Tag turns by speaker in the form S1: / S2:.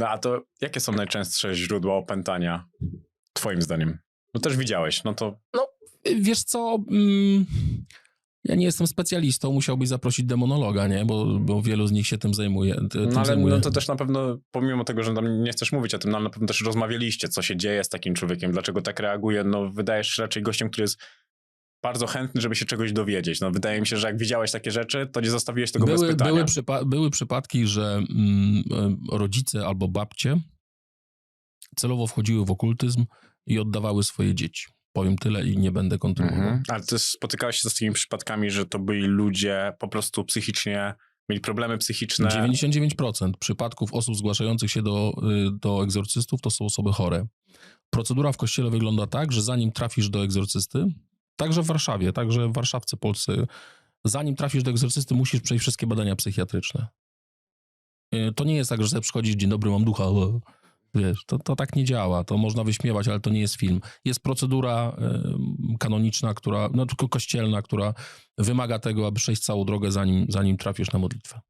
S1: No a to jakie są najczęstsze źródła opętania, twoim zdaniem? No też widziałeś, no to
S2: Wiesz co, mm, ja nie jestem specjalistą, musiałbyś zaprosić demonologa, nie? Bo, bo wielu z nich się tym zajmuje. Tym
S1: No ale
S2: zajmuje.
S1: no to też na pewno, pomimo tego, że tam nie chcesz mówić o tym, no na pewno też rozmawialiście, co się dzieje z takim człowiekiem, dlaczego tak reaguje. No wydajesz raczej gościem, który jest bardzo chętny, żeby się czegoś dowiedzieć. No wydaje mi się, że jak widziałeś takie rzeczy, to nie zostawiłeś tego bez
S2: były,
S1: pytania.
S2: były, przypa- były przypadki, że mm, e, rodzice albo babcie celowo wchodziły w okultyzm i oddawały swoje dzieci. Powiem tyle i nie będę kontynuował.
S1: Mhm. Ale ty spotykałeś się z takimi przypadkami, że to byli ludzie po prostu psychicznie, mieli problemy psychiczne.
S2: 99% przypadków osób zgłaszających się do, y, do egzorcystów to są osoby chore. Procedura w kościele wygląda tak, że zanim trafisz do egzorcysty, także w Warszawie, także w warszawce Polscy, zanim trafisz do egzorcysty, musisz przejść wszystkie badania psychiatryczne. Y, To nie jest tak, że sobie przychodzisz, dzień dobry, mam ducha. e, Wiesz, to, to tak nie działa. To można wyśmiewać, ale to nie jest film. Jest procedura kanoniczna, która, no tylko kościelna, która wymaga tego, aby przejść całą drogę, zanim, zanim trafisz na modlitwę.